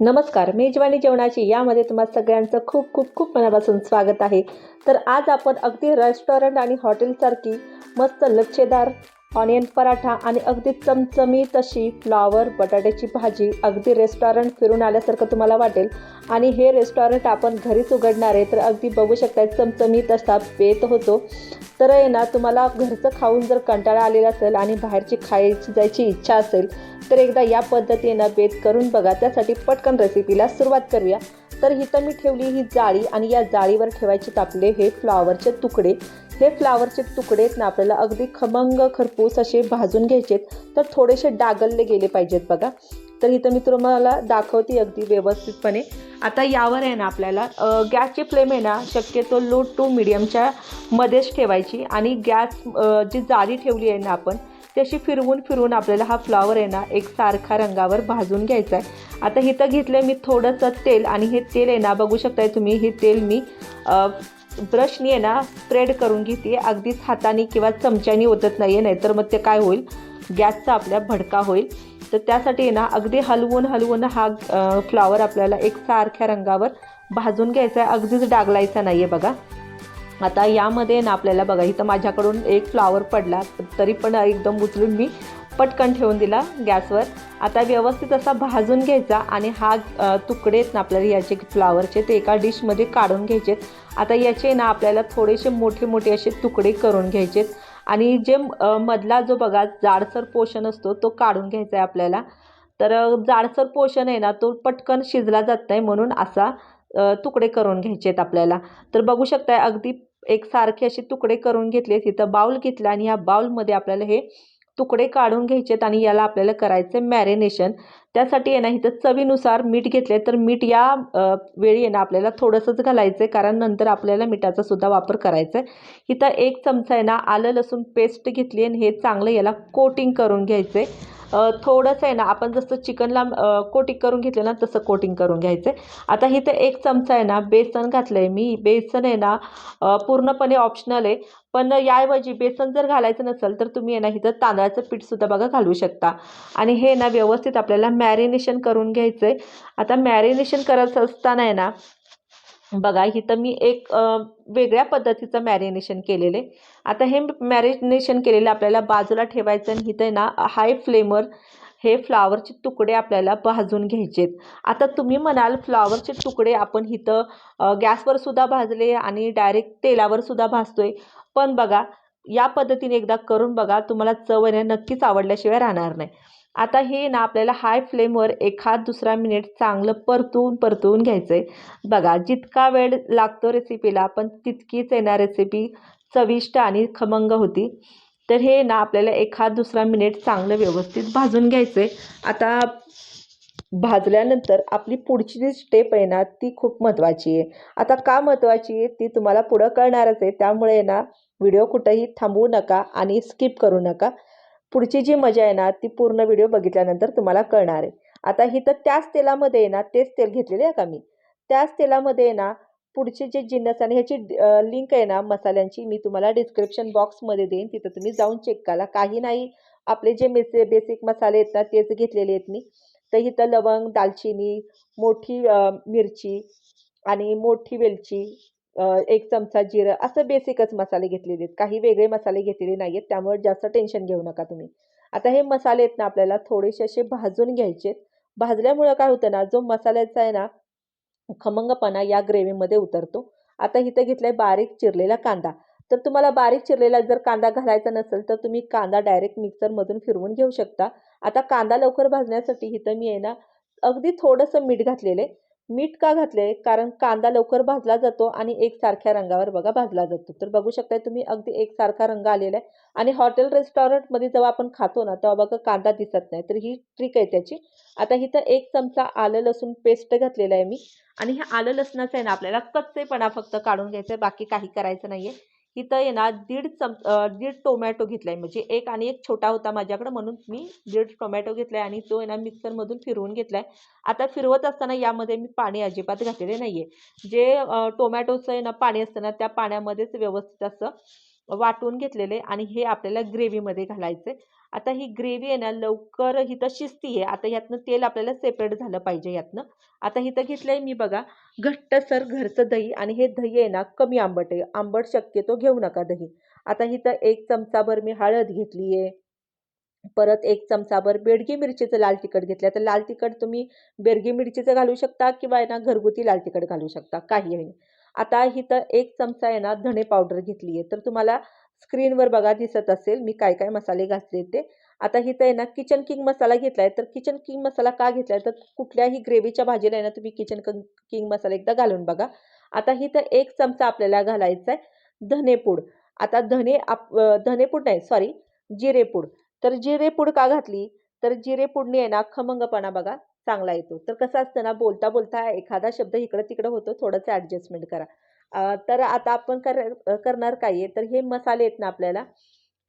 नमस्कार मेजवानी जेवणाची यामध्ये तुम्हा सगळ्यांचं खूप खूप खूप मनापासून स्वागत आहे. तर आज आपण अगदी रेस्टॉरंट आणि हॉटेलसारखी मस्त लच्छेदार ऑनियन पराठा आणि अगदी चमचमीत अशी फ्लॉवर बटाट्याची भाजी अगदी रेस्टॉरंट फिरून आल्यासारखं तुम्हाला वाटेल. आणि हे रेस्टॉरंट आपण घरीच उघडणार आहे तर अगदी बघू शकता चमचमीत असा बेत होतो. तर आहे ना तुम्हाला घरचं खाऊन जर कंटाळा आलेला असेल आणि बाहेरची खायची जायची इच्छा असेल तर एकदा या पद्धतीनं बेत करून बघा. त्यासाठी पटकन रेसिपीला सुरुवात करूया. तर इथं मी ठेवली ही जाळी आणि या जाळीवर ठेवायचे तापले हे फ्लॉवरचे तुकडे. हे फ्लावरचे तुकडे आहेत ना आपल्याला अगदी खमंग खरपूस असे भाजून घ्यायचेत तर थोडेसे डागलले गेले पाहिजेत बघा. तर इथं मी तुम्हाला दाखवते अगदी व्यवस्थितपणे. आता यावर आहे ना आपल्याला गॅसची फ्लेम आहे ना शक्यतो लो टू मिडियमच्या मध्येच ठेवायची आणि गॅस जी जाळी ठेवली आहे ना आपण तशी फिरवून फिरवून आपल्याला हा फ्लॉवर आहे ना एक सारखा रंगावर भाजून घ्यायचा आहे. आता इथं घेतलं मी थोडंसं तेल आणि हे तेल आहे ना बघू शकताय तुम्ही हे तेल मी ब्रशनी आहे ना स्प्रेड करून घेते. अगदीच हाताने किंवा चमच्यानी ओतत नाही आहे नाहीतर मग ते काय होईल? गॅसचा आपल्या भडका होईल. तर त्यासाठी आहे ना अगदी हलवून हलवून हा फ्लॉवर आपल्याला एक सारख्या रंगावर भाजून घ्यायचा आहे. अगदीच डागलायचा नाही आहे बघा. आता यामध्ये ना आपल्याला बघा इथं माझ्याकडून एक फ्लावर पडला. तरी पण एकदम उचलून मी पटकन ठेवून दिला गॅसवर. आता व्यवस्थित असा भाजून घ्यायचा आणि हा तुकडे आहेत ना आपल्याला याचे फ्लावरचे ते एका डिशमध्ये काढून घ्यायचे आता याचे ना आपल्याला थोडेसे मोठे मोठे असे तुकडे करून घ्यायचेत. आणि जे मधला जो बघा जाडसर पोषण असतो तो काढून घ्यायचा आहे आपल्याला. तर जाडसर पोषण आहे ना तो पटकन शिजला जात नाही म्हणून असा तुकडे करून घ्यायचे आहेत आपल्याला. तर बघू शकताय अगदी एक सारखे असे तुकडे करून घेतले तिथं बाउल घेतला आणि ह्या बाउलमध्ये आपल्याला हे तुकडे काढून घ्यायचेत आणि याला आपल्याला करायचं मॅरिनेशन त्यासाठी आहे ना इथं चवीनुसार मीठ घेतले तर मीठ या वेळी आहे ना आपल्याला थोडंसंच घालायचं आहे कारण नंतर आपल्याला मिठाचा सुद्धा वापर करायचा आहे इथं एक चमचा आहे ना आलं लसूण पेस्ट घेतली आणि हे चांगलं याला कोटिंग करून घ्यायचं आहे थोडंसं आहे ना आपण जसं चिकनला कोटिंग करून घेतलं ना तसं कोटिंग करून घ्यायचं आहे आता इथं एक चमचा आहे ना बेसन घातलं आहे मी. बेसन आहे ना पूर्णपणे ऑप्शनल आहे. पण याऐवजी बेसन जर घालायचं नसेल तर तुम्ही आहे ना इथं तांदळाचं पीठसुद्धा बघा घालू शकता. आणि हे ना व्यवस्थित आपल्याला मॅरिनेशन करून घ्यायचं आहे आता मॅरिनेशन करत असताना आहे ना बघा इथं मी एक वेगळ्या पद्धतीचं मॅरिनेशन केलेलं आहे. आता हे मॅरिनेशन केलेलं आपल्याला बाजूला ठेवायचं आणि इथं आहे ना हाय फ्लेमवर हे फ्लावरचे तुकडे आपल्याला भाजून घ्यायचे आता तुम्ही म्हणाल फ्लावरचे तुकडे आपण इथं गॅसवरसुद्धा गॅसवर सुद्धा भाजले आणि डायरेक्ट तेलावर सुद्धा भाजतोय. पण बघा या पद्धतीने एकदा करून बघा तुम्हाला चव आहे नक्कीच आवडल्याशिवाय राहणार नाही. आता हे ना आपल्याला हाय फ्लेमवर एखाद दुसरा मिनिट चांगलं परतून परतवून घ्यायचं आहे बघा जितका वेळ लागतो रेसिपीला पण तितकीच येणार रेसिपी चविष्ट आणि खमंग होती. तर हे ना आपल्याला एखाद दुसरा मिनिट चांगलं व्यवस्थित भाजून घ्यायचं आहे आता भाजल्यानंतर आपली पुढची जी स्टेप आहे ना ती खूप महत्त्वाची आहे. आता का महत्त्वाची आहे? ती तुम्हाला पुढं कळणारच आहे. त्यामुळे ना व्हिडिओ कुठंही थांबवू नका आणि स्किप करू नका. पुढची जी मजा आहे ना ती पूर्ण व्हिडिओ बघितल्यानंतर तुम्हाला कळणार आहे. आता ही तर त्याच तेलामध्ये आहे ना तेच तेल घेतलेले आहे का मी? त्याच तेलामध्ये आहे ना पुढचे जे जिन्नस आणि ह्याची लिंक आहे ना मसाल्यांची मी तुम्हाला डिस्क्रिप्शन बॉक्समध्ये देईन. तिथं तुम्ही जाऊन चेक करा. काही नाही आपले जे मेसे बेसिक मसाले आहेत ना तेच घेतलेले आहेत मी. तर इथं लवंग दालचिनी मोठी मिरची आणि मोठी वेलची एक चमचा जिरं असं बेसिकच मसाले घेतलेले आहेत. काही वेगळे मसाले घेतलेले नाही आहेत त्यामुळे जास्त टेन्शन घेऊ नका तुम्ही. आता हे मसाले आहेत ना आपल्याला थोडेसे असे भाजून घ्यायचे आहेत. भाजल्यामुळं काय होतं ना जो मसाल्याचा आहे ना खमंगपणा या ग्रेव्हीमध्ये उतरतो. आता इथं घेतलाय बारीक चिरलेला कांदा. तर तुम्हाला बारीक चिरलेला जर कांदा घालायचा नसेल तर तुम्ही कांदा डायरेक्ट मिक्सरमधून फिरवून घेऊ शकता. आता कांदा लवकर भाजण्यासाठी इथं मी आहे ना अगदी थोडंसं मीठ घातलेलं आहे. मीठ का घातले कारण कांदा लवकर भाजला जातो आणि एकसारख्या रंगावर बघा भाजला जातो. तर बघू शकताय तुम्ही अगदी एकसारखा रंग आलेला आहे. आणि हॉटेल रेस्टॉरंटमध्ये जेव्हा आपण खातो ना तेव्हा बघा कांदा दिसत नाही. तर ही ट्रिक आहे त्याची. आता इथं एक चमचा आलं लसूण पेस्ट घातलेला आहे मी. आणि हे आलं लसणाचं आहे ना आपल्याला कच्चेपणा फक्त काढून घ्यायचं आहे बाकी काही करायचं नाही आहे इथं आहे ना दीड चम दीड टोमॅटो घेतला आहे म्हणजे एक आणि एक छोटा होता माझ्याकडं म्हणून मी दीड टोमॅटो घेतला आहे आणि तो आहे ना मिक्सरमधून फिरवून घेतला आहे आता फिरवत असताना यामध्ये मी पाणी अजिबात घातलेले नाही आहे जे टोमॅटोचं आहे ना पाणी असतं ना त्या पाण्यामध्येच व्यवस्थित असं वाटून घेतलेले आणि हे आपल्याला ग्रेव्हीमध्ये घालायचं आहे आता ही ग्रेव्ही आहे ना लवकर इथं शिजती आहे. आता यातनं तेल आपल्याला सेपरेट झालं पाहिजे यातनं आता हिथं घेतलं आहे मी बघा घट्टसर घरचं दही आणि हे दही आहे ना कमी आंबट आहे. आंबट शक्यतो घेऊ नका दही. आता हिथं एक चमचाभर मी हळद घेतली आहे. परत एक चमचाभर बेडगी मिरचीचं लाल तिखट घेतलं तर लाल तिखट तुम्ही बेडगी मिरचीचं घालू शकता किंवा आहे ना घरगुती लाल तिखट घालू शकता. काही आहे आता हिथं एक चमचा आहे ना धणे पावडर घेतली आहे. तर तुम्हाला स्क्रीनवर बघा दिसत असेल मी काय काय मसाले घातले ते. आता हिथं आहे ना किचन किंग मसाला घेतला आहे तर किचन किंग मसाला का घेतला आहे तर कुठल्याही ग्रेव्हीच्या भाजीला आहे ना तुम्ही किचन किंग मसाला एकदा घालून बघा. आता हिथं एक चमचा आपल्याला घालायचा आहे धनेपूड आता धने आप धनेपूड नाही सॉरी जिरेपूड तर जिरेपूड का घातली? तर जिरेपूडने आहे ना खमंगपणा बघा चांगला येतो. तर कसं असतं ना बोलता बोलता एखादा शब्द इकडं तिकडं होतो थोडंसं ॲडजस्टमेंट करा. तर आता आपण कर करणार काय आहे? तर हे मसाले आहेत ना आपल्याला.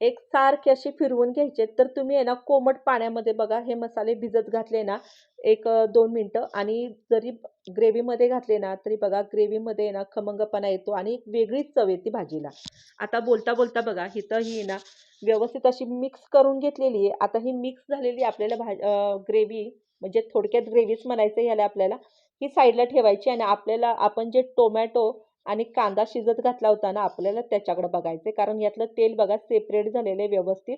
एक सारखे असे फिरवून घ्यायचे. तर तुम्ही आहे ना कोमट पाण्यामध्ये बघा हे मसाले भिजत घातले ना एक दोन मिनटं. आणि जरी ग्रेव्हीमध्ये घातले ना तरी बघा ग्रेव्हीमध्ये ना खमंगपणा येतो आणि एक वेगळीच चव येते भाजीला. आता बोलता बोलता बघा हिथं ही ना व्यवस्थित अशी मिक्स करून घेतलेली आहे. आता ही मिक्स झालेली आपल्याला भाज ग्रेव्ही म्हणजे थोडक्यात ग्रेव्हीच म्हणायचं ह्याला आपल्याला ही साईडला ठेवायची आणि आपल्याला आपण जे टोमॅटो आणि कांदा शिजत घातला होता ना आपल्याला त्याच्याकडे बघायचं आहे कारण यातलं तेल बघा सेपरेट झालेलं आहे व्यवस्थित.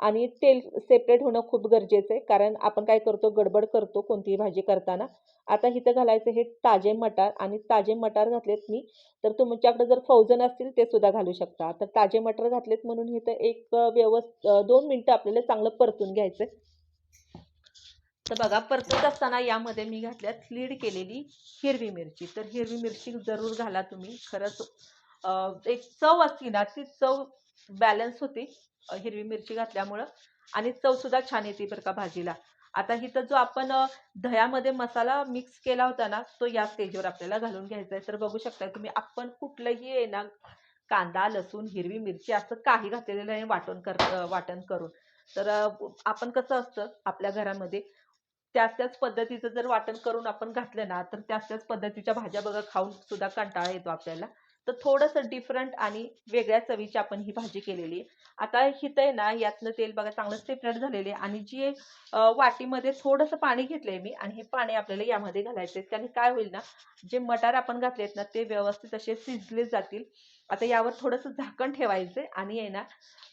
आणि तेल सेपरेट होणं खूप गरजेचं आहे. कारण आपण काय करतो गडबड करतो कोणतीही भाजी करताना. आता इथं घालायचं हे ताजे मटार आणि ताजे मटार घातलेत मी. तर तुमच्याकडे जर फौजन असतील ते सुद्धा घालू शकता. तर ताजे मटर घातलेत म्हणून इथं एक व्यवस्थ दोन मिनटं आपल्याला चांगलं परतून घ्यायचं तर बघा परतत असताना यामध्ये मी घातल्यात लीड केलेली हिरवी मिरची. तर हिरवी मिरची जरूर घाला तुम्ही. खरंच एक चव असती ना ती चव बॅलन्स होती हिरवी मिरची घातल्यामुळं. आणि चवसुद्धा छान येते बरं का भाजीला. आता हिथं जो आपण दह्यामध्ये मसाला मिक्स केला होता ना तो या स्टेजवर आपल्याला घालून घ्यायचा आहे. तर बघू शकता तुम्ही आपण कुठलंही आहे ना कांदा लसूण हिरवी मिरची असं काही घातलेलं नाही वाटण कर वाटण करून. तर आपण कसं असतं आपल्या घरामध्ये त्याच त्याच पद्धतीचं जर वाटण करून आपण घातलं ना तर त्याच त्याच पद्धतीच्या भाज्या बघा खाऊन सुद्धा कंटाळा येतो आपल्याला. तर थोडंसं डिफरंट आणि वेगळ्या चवीची आपण ही भाजी केलेली आहे. आता हिथं आहे ना यातनं तेल बघा चांगलं सेपरेट झालेले आणि जी वाटीमध्ये थोडंसं पाणी घेतलंय मी आणि हे पाणी आपल्याला यामध्ये घालायचं आहे त्याने काय होईल ना जे मटार आपण घातलेत ना ते व्यवस्थित असे शिजले जातील. आता यावर थोडंसं झाकण ठेवायचं आणि आहे ना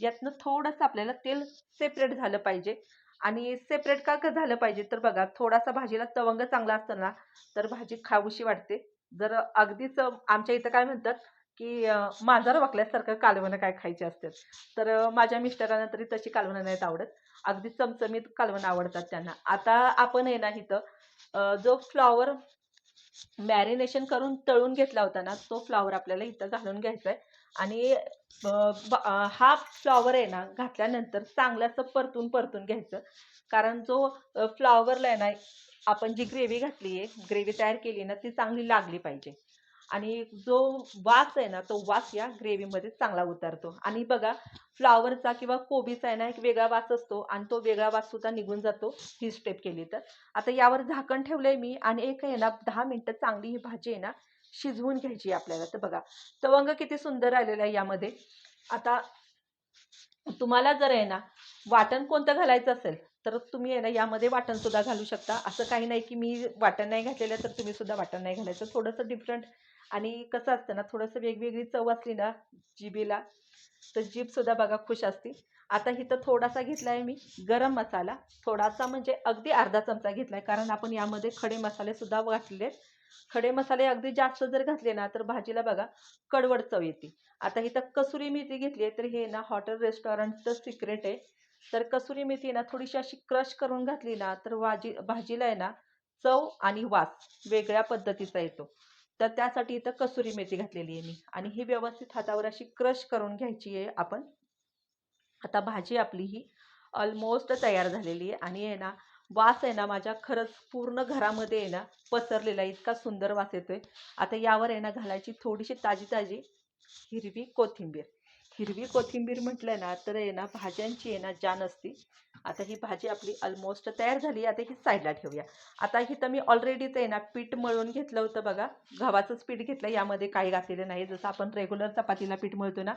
यातनं थोडंसं आपल्याला तेल सेपरेट झालं पाहिजे. आणि सेपरेट का कसं झालं पाहिजे? तर बघा थोडासा भाजीला तवंग चांगला असताना तर भाजी खाऊशी वाटते. जर अगदीच आमच्या इथं काय म्हणतात की मांजर वाकल्यासारखं कालवणं काय खायची असतात. तर माझ्या मिस्टरांना तरी तशी कालवणं नाहीत आवडत. अगदी चमचमीत कालवणं आवडतात त्यांना. आता आपण आहे ना इथं जो फ्लॉवर मॅरिनेशन करून तळून घेतला होता ना तो फ्लॉवर आपल्याला इथं घालून घ्यायचा आहे आणि हा फ्लॉवर आहे ना घातल्यानंतर चांगलं असं परतून परतून घ्यायचं. कारण जो फ्लॉवरला आहे ना आपण जी ग्रेव्ही घातली आहे ग्रेव्ही तयार केली ना ती चांगली लागली पाहिजे. आणि जो वास आहे ना तो वास या ग्रेव्हीमध्ये चांगला उतरतो. आणि बघा फ्लॉवरचा किंवा कोबीचा आहे ना एक वेगळा वास असतो आणि तो वेगळा वास सुद्धा निघून जातो ही स्टेप केली तर. आता यावर झाकण ठेवलंय मी आणि एक आहे ना दहा मिनटं चांगली ही भाजी आहे ना शिजवून घ्यायची आहे आपल्याला. तर बघा तवंग किती सुंदर आलेला आहे यामध्ये. आता तुम्हाला जर आहे ना वाटण कोणतं घालायचं असेल तर तुम्ही आहे ना यामध्ये वाटण सुद्धा घालू शकता. असं काही नाही की मी वाटण नाही घातलेलं तर तुम्ही सुद्धा वाटण नाही घालायचं. थोडंसं डिफरंट आणि कसं असतं ना थोडंसं वेगवेगळी चव असली ना जिबीला तर जीभ सुद्धा बघा खुश असते आता इथं थोडासा घेतला आहे मी गरम मसाला. थोडासा म्हणजे अगदी अर्धा चमचा घेतला आहे कारण आपण यामध्ये खडे मसाले सुद्धा खडे मसाले अगदी जास्त जर घातले ना तर भाजीला बघा कडवड चव येते. आता इथं कसुरी मेथी घेतली आहे तर हे ना हॉटेल रेस्टॉरंटचं सिक्रेट आहे. तर कसुरी मेथी ना थोडीशी अशी क्रश करून घातली ना तर भाजी भाजीला आहे ना चव आणि वास वेगळ्या पद्धतीचा येतो. तर त्यासाठी इथं कसुरी मेथी घातलेली आहे मी. आणि ही व्यवस्थित हातावर अशी क्रश करून घ्यायची आहे आपण. आता भाजी आपली ही ऑलमोस्ट तयार झालेली आहे. आणि आहे ना वास आहे ना माझ्या खरंच पूर्ण घरामध्ये आहे ना पसरलेला आहे इतका सुंदर वास येतोय. आता यावर आहे ना घालायची थोडीशी ताजी ताजी हिरवी कोथिंबीर. हिरवी कोथिंबीर म्हटलं ना तर आहे ना भाज्यांची आहे ना जान असती. आता ही भाजी आपली ऑलमोस्ट तयार झाली आता ही साईडला ठेवूया. आता ही तर मी ऑलरेडीच आहे ना पीठ मळून घेतलं होतं बघा. गव्हाचंच पीठ घेतलं यामध्ये काही घातलेलं नाही. जसं आपण रेग्युलर चपातीला पीठ मळतो ना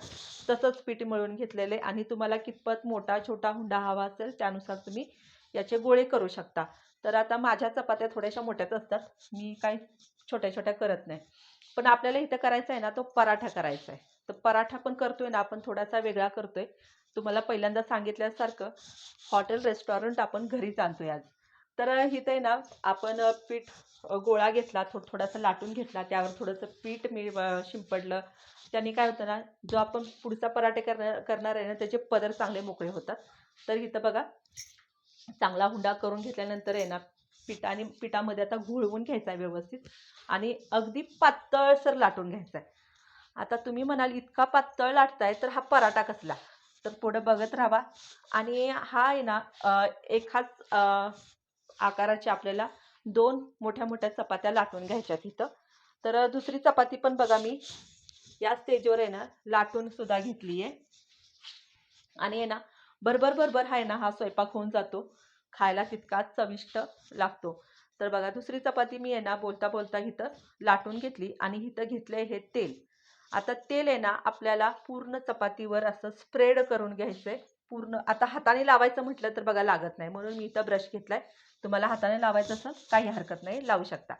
तसंच पीठ मळून घेतलेलं आहे. आणि तुम्हाला कितपत मोठा छोटा हुंडा हवा असेल त्यानुसार तुम्ही याचे गोळे करू शकता. तर आता माझ्या चपात्या थोड्याशा मोठ्याच असतात. मी काय छोट्या छोट्या करत नाही. पण आपल्याला इथं करायचा आहे ना तो पराठा करायचा आहे. तर पराठा पण करतोय ना आपण थोडासा वेगळा करतोय. तुम्हाला पहिल्यांदा सांगितल्यासारखं हॉटेल रेस्टॉरंट आपण घरीच आणतोय आज. तर इथं आहे ना आपण पीठ गोळा घेतला थो थोडासा लाटून घेतला त्यावर थोडंसं पीठ मी शिंपडलं. त्याने काय होतं ना जो आपण पुढचा पराठे करणार करणार आहे ना त्याचे पदर चांगले मोकळे होतात. तर इथं बघा चांगला हुंडा करून घेतल्यानंतर आहे ना पिठा आणि पिठामध्ये आता घोळवून घ्यायचा आहे व्यवस्थित आणि अगदी पातळसर लाटून घ्यायचा आहे. आता तुम्ही म्हणाल इतका पातळ लाटताय तर हा पराठा कसला? तर पुढं बघत राहा. आणि हा आहे ना एकाच आकाराची आपल्याला दोन मोठ्या मोठ्या चपात्या लाटून घ्यायच्यात इथं. तर दुसरी चपाती पण बघा मी या स्टेजवर आहे ना लाटून सुद्धा घेतली आहे आणि आहे ना बरोबर बरोबर आहे ना हा स्वयंपाक होऊन जातो. खायला तितकाच चविष्ट लागतो. तर बघा दुसरी चपाती मी आहे ना बोलता बोलता इथं लाटून घेतली आणि इथं घेतलंय हे तेल. आता तेल आहे ना आपल्याला पूर्ण चपातीवर असं स्प्रेड करून घ्यायचंय. पूर्ण आता हाताने लावायचं म्हटलं तर बघा लागत नाही. म्हणून मी इथं ब्रश घेतलाय. तुम्हाला हाताने लावायचं असं काही हरकत नाही लावू शकता.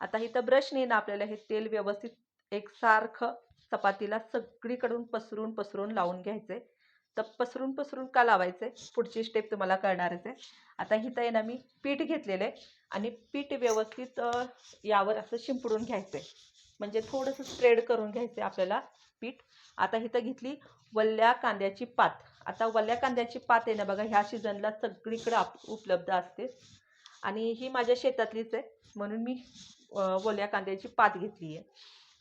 आता इथं ब्रशने ना आपल्याला हे तेल व्यवस्थित एकसारखं चपातीला सगळीकडून पसरून पसरून लावून घ्यायचंय. तर पसरून पसरून का लावायचं? आहे पुढची स्टेप तुम्हाला कळणारच आहे. आता हिथं आहे ना मी पीठ घेतलेलं आहे आणि पीठ व्यवस्थित यावर असं शिंपडून घ्यायचं आहे म्हणजे थोडंसं स्प्रेड करून घ्यायचं आहे आपल्याला पीठ. आता हिथं घेतली वल्ल्या कांद्याची पात. आता वल्ल्या कांद्याची पात आहे ना बघा ह्या सीझनला सगळीकडे आप उपलब्ध असते आणि ही माझ्या शेतातलीच आहे म्हणून मी अ, वल्या कांद्याची पात घेतली आहे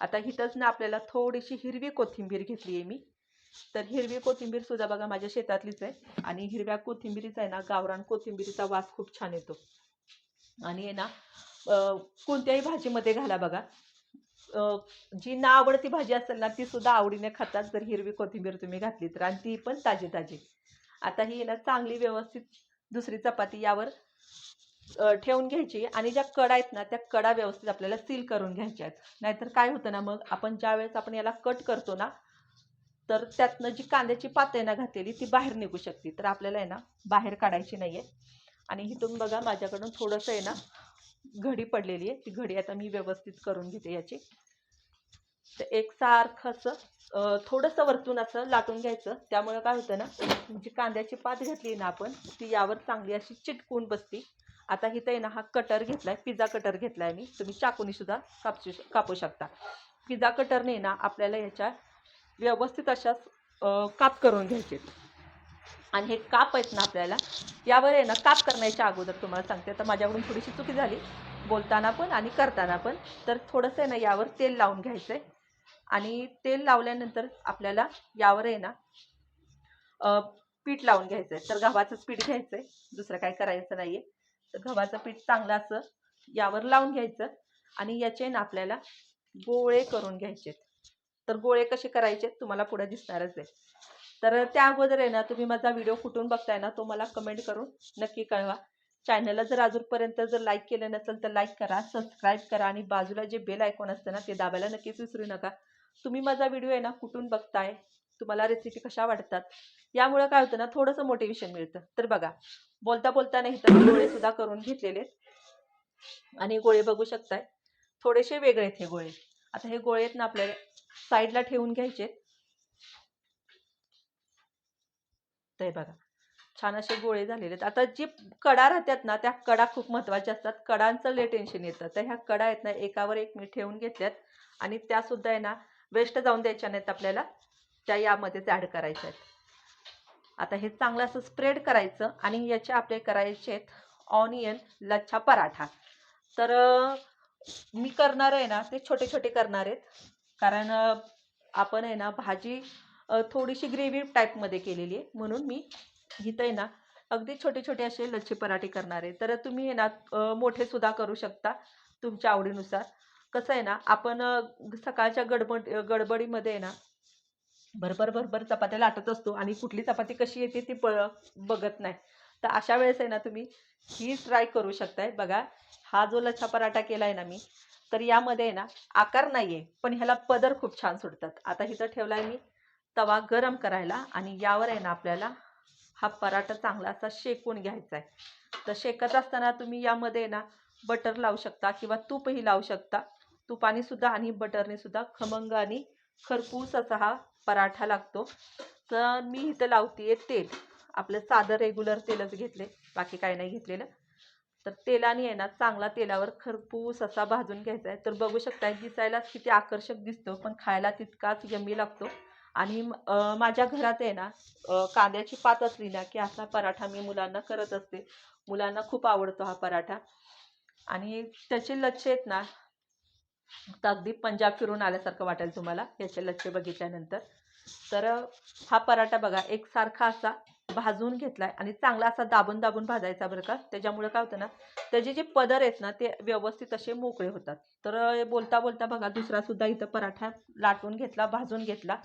आता हिथंच ना आपल्याला थोडीशी हिरवी कोथिंबीर घेतली आहे मी. तर हिरवी कोथिंबीर सुद्धा बघा माझ्या शेतातलीच आहे. आणि हिरव्या कोथिंबीरीचा आहे ना गावरान कोथिंबीरीचा वास खूप छान येतो. आणि आहे ना कोणत्याही भाजीमध्ये घाला बघा. जी ना आवडती भाजी असेल ना ती सुद्धा आवडीने खातात जर हिरवी कोथिंबीर तुम्ही घातली तर. आणि ती पण ताजी ताजी. आता ही ना चांगली व्यवस्थित दुसरी चपाती यावर ठेवून घ्यायची. आणि ज्या कडा आहेत ना त्या कडा व्यवस्थित आपल्याला सील करून घ्यायच्या आहेत. नाहीतर काय होतं ना मग आपण ज्या वेळेस आपण याला कट करतो ना तर त्यातनं जी कांद्याची पात आहे ना घातलेली ती बाहेर निघू शकते. तर आपल्याला आहे ना बाहेर काढायची नाही आहे आणि इथून बघा माझ्याकडून थोडंसं आहे ना घडी पडलेली आहे. ती घडी आता मी व्यवस्थित करून घेते याची. तर एकसारखं असं थोडंसं वरतून असं लाटून घ्यायचं. त्यामुळे काय होतं ना जी कांद्याची पात घातली ना आपण ती यावर चांगली अशी चिटकून बसती. आता इथं आहे ना हा कटर घेतलाय पिझ्झा कटर घेतलाय मी. तुम्ही चाकूनी सुद्धा कापू कापू शकता. पिझ्झा कटरने ना आपल्याला याच्या व्यवस्थित अशाच काप करून घ्यायचे आणि हे काप आहेत ना आपल्याला यावर आहे ना काप करण्याच्या अगोदर तुम्हाला सांगते. तर माझ्याकडून थोडीशी चुकी झाली बोलताना पण आणि करताना पण. तर थोडंसं आहे ना यावर तेल लावून घ्यायचं आहे आणि तेल लावल्यानंतर आपल्याला यावर आहे ना पीठ लावून घ्यायचं आहे तर गव्हाचंच पीठ घ्यायचं आहे दुसरं काय करायचं नाही आहे तर गव्हाचं पीठ चांगलं असं यावर लावून घ्यायचं. आणि याचे ना आपल्याला गोळे करून घ्यायचे तर गोळे कसे करायचे तुम्हाला पुढे दिसणारच आहे तर त्या अगोदर आहे ना तुम्ही माझा व्हिडिओ कुठून बघताय ना तो मला कमेंट करून नक्की कळवा. चॅनलला जर अजूनपर्यंत जर लाईक केलं नसेल तर लाईक करा सबस्क्राईब करा आणि बाजूला जे बेल आयकॉन असतं ना ते दाबायला नक्कीच विसरू नका. तुम्ही माझा व्हिडिओ आहे ना कुठून बघताय तुम्हाला रेसिपी कशा वाटतात यामुळं काय होतं ना थोडंसं मोटिवेशन मिळतं. तर बघा बोलता बोलता नाही तर गोळे सुद्धा करून घेतलेले आहेत. आणि गोळे बघू शकताय थोडेसे वेगळे आहेत हे गोळे. आता हे गोळे आहेत ना आपल्याला साईडला ठेवून घ्यायचे. ते बघा छान असे गोळे झालेले आहेत. आता जी कडा राहतात ना त्या कडा खूप महत्त्वाच्या असतात. कडांचं लय टेन्शन येतं. तर ह्या कडा आहेत ना एकावर एक मी ठेवून घेतल्यात. आणि त्या सुद्धा आहे ना वेस्ट जाऊन द्यायच्या नाहीत आपल्याला. त्या यामध्येच ॲड करायच्या आहेत. आता हे चांगलं असं स्प्रेड करायचं आणि याचे आपले करायचे आहेत ऑनियन लच्छा पराठा. तर मी करणार आहे ना ते छोटे छोटे करणार आहेत. कारण आपण आहे ना भाजी थोडीशी ग्रेव्ही टाईपमध्ये केलेली आहे. म्हणून मी इथं आहे ना अगदी छोटे छोटे असे लच्छे पराठे करणार आहे. तर तुम्ही आहे ना मोठेसुद्धा मोठे सुद्धा करू शकता तुमच्या आवडीनुसार. कसं आहे ना आपण सकाळच्या गडबड गडबडीमध्ये आहे ना भरभर भरभर चपात्या लाटत असतो आणि कुठली चपाती कशी येते ती प बघत नाही. तर अशा वेळेस आहे ना तुम्ही ही ट्राय करू शकताय. बघा हा जो लच्छा पराठा केला आहे ना मी तर यामध्ये आहे ना आकार नाही आहे पण ह्याला पदर खूप छान सुटतात. आता हिथं ठेवला आहे मी तवा गरम करायला आणि यावर आहे ना आपल्याला हा पराठा चांगला असा शेकून घ्यायचा आहे तर शेकत असताना तुम्ही यामध्ये आहे ना बटर लावू शकता किंवा तूपही लावू शकता. तुपाने सुद्धा आणि बटरने सुद्धा खमंग आणि खरपूस असा हा पराठा लागतो. तर मी इथं लावते तेल. आपलं साधं रेग्युलर तेलच घेतले बाकी काही नाही घेतलेलं. तर तेलाने आहे ना चांगला तेलावर खरपूस असा भाजून घ्यायचा आहे. तर बघू शकता दिसायलाच किती आकर्षक दिसतो पण खायला तितकाच यम्मी लागतो. आणि माझ्या घरात आहे ना कांद्याची पात असली ना की असा पराठा मी मुलांना करत असते. मुलांना खूप आवडतो हा पराठा. आणि त्याचे लच्छे आहेत ना तर अगदी पंजाब फिरून आल्यासारखं वाटेल तुम्हाला याचे लच्छे बघितल्यानंतर. तर हा पराठा बघा एकसारखा असा भाजून घेतलाय आणि चांगला असा दाबून दाबून भाजायचा बरं का. त्याच्यामुळे काय होतं ना त्याचे जे पदर आहेत ना ते व्यवस्थित असे मोकळे होतात. तर बोलता बोलता बघा दुसरा सुद्धा इथं पराठा लाटून घेतला भाजून घेतला.